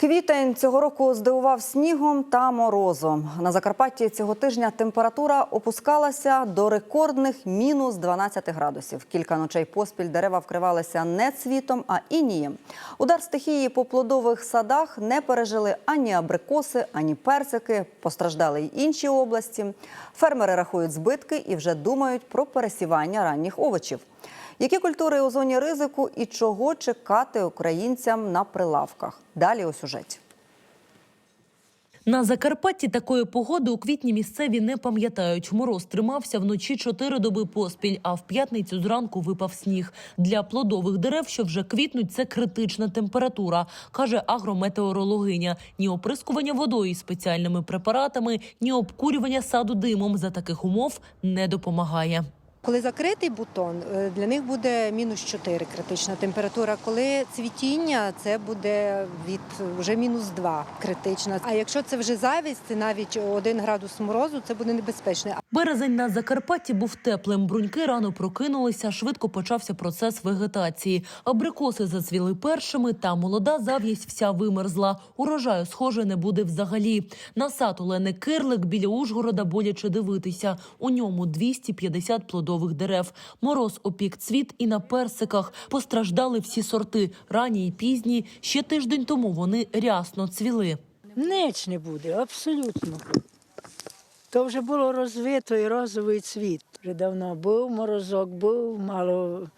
Квітень цього року здивував снігом та морозом. На Закарпатті цього тижня температура опускалася до рекордних мінус 12 градусів. Кілька ночей поспіль дерева вкривалися не цвітом, а інієм. Удар стихії по плодових садах не пережили ані абрикоси, ані персики. Постраждали й інші області. Фермери рахують збитки і вже думають про пересівання ранніх овочів. Які культури у зоні ризику і чого чекати українцям на прилавках? Далі у сюжеті. На Закарпатті такої погоди у квітні місцеві не пам'ятають. Мороз тримався вночі чотири доби поспіль, а в п'ятницю зранку випав сніг. Для плодових дерев, що вже квітнуть, це критична температура, каже агрометеорологиня. Ні оприскування водою спеціальними препаратами, ні обкурювання саду димом за таких умов не допомагає. Коли закритий бутон, е, для них буде мінус 4 критична температура. Коли цвітіння, це буде від вже мінус 2 критична. А якщо це вже завість, це навіть 1 градус морозу, це буде небезпечно. Березень на Закарпатті був теплим. Бруньки рано прокинулися. Швидко почався процес вегетації. Абрикоси зацвіли першими, та молода зав'ясть вся вимерзла. Урожаю, схоже, не буде взагалі. На сад Олени Кирлик біля Ужгорода боляче дивитися. У ньому 250 плодових дерев. Мороз опік цвіт і на персиках. Постраждали всі сорти. Ранні і пізні. Ще тиждень тому вони рясно цвіли. Ніч не буде, абсолютно. То вже було розвито і розовий цвіт. Вже давно був морозок, був, мало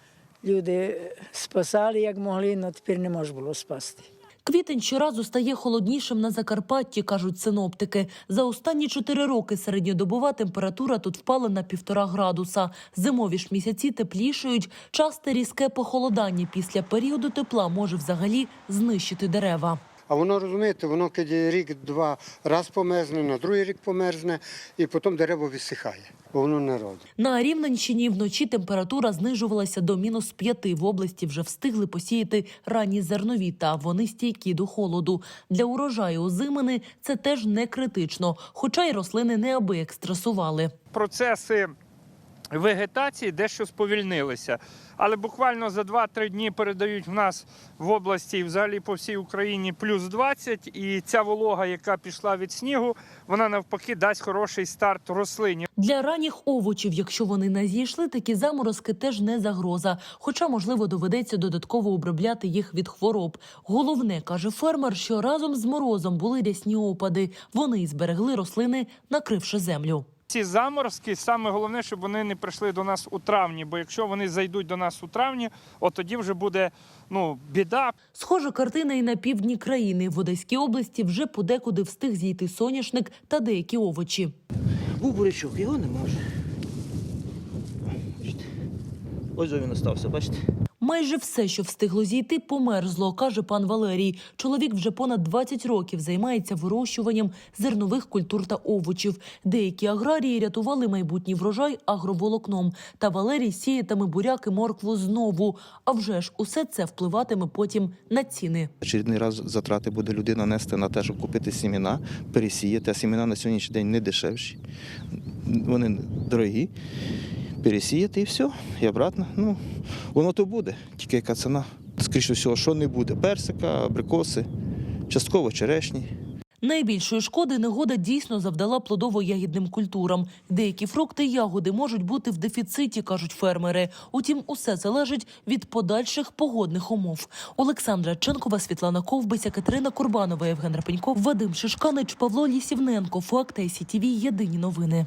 люди спасали, як могли, але тепер не можна було спасти. Квітень щоразу стає холоднішим на Закарпатті, кажуть синоптики. За останні чотири роки середньодобова температура тут впала на півтора градуса. Зимові ж місяці теплішають. Часте різке похолодання після періоду тепла може взагалі знищити дерева. А воно розумієте, воно коли рік-два раз померзне, на другий рік померзне, і потім дерево відсихає, бо воно не родить. На Рівненщині вночі температура знижувалася до мінус п'яти. В області вже встигли посіяти ранні зернові, та вони стійкі до холоду. Для урожаю озимини це теж не критично, хоча й рослини неабияк стресували. процеси вегетації дещо сповільнилися. Але буквально за 2-3 дні передають в нас в області і взагалі по всій Україні плюс 20. І ця волога, яка пішла від снігу, вона навпаки дасть хороший старт рослині. Для ранніх овочів, якщо вони не зійшли, такі заморозки теж не загроза. Хоча, можливо, доведеться додатково обробляти їх від хвороб. Головне, каже фермер, що разом з морозом були рясні опади. Вони зберегли рослини, накривши землю. Ці заморозки саме головне, щоб вони не прийшли до нас у травні. Бо якщо вони зайдуть до нас у травні, от тоді вже буде ну біда. Схожа картина і на півдні країни. В Одеській області вже подекуди встиг зійти соняшник та деякі овочі. Був бурячок, його нема вже. Ось він остався, бачите? Майже все, що встигло зійти, померзло, каже пан Валерій. Чоловік вже понад 20 років займається вирощуванням зернових культур та овочів. Деякі аграрії рятували майбутній врожай агроволокном. Та Валерій сіятиме буряки моркву знову. А вже ж усе це впливатиме потім на ціни. Очередний раз затрати буде людина нести на те, щоб купити сімена, пересіяти. А сімена на сьогоднішній день не дешевші. Вони дорогі. Пересіяти і все, і обратно. Ну, воно то буде, тільки яка ціна. Скоріше всього, що не буде? Персика, абрикоси, частково черешні. Найбільшої шкоди негода дійсно завдала плодово-ягідним культурам. Деякі фрукти ягоди можуть бути в дефіциті, кажуть фермери. Утім, усе залежить від подальших погодних умов. Олександра Ченкова, Світлана Ковбиця, Катерина Курбанова, Євген Рапенько, Вадим Шишканич, Павло Лісівненко. Факт ICTV. Єдині новини.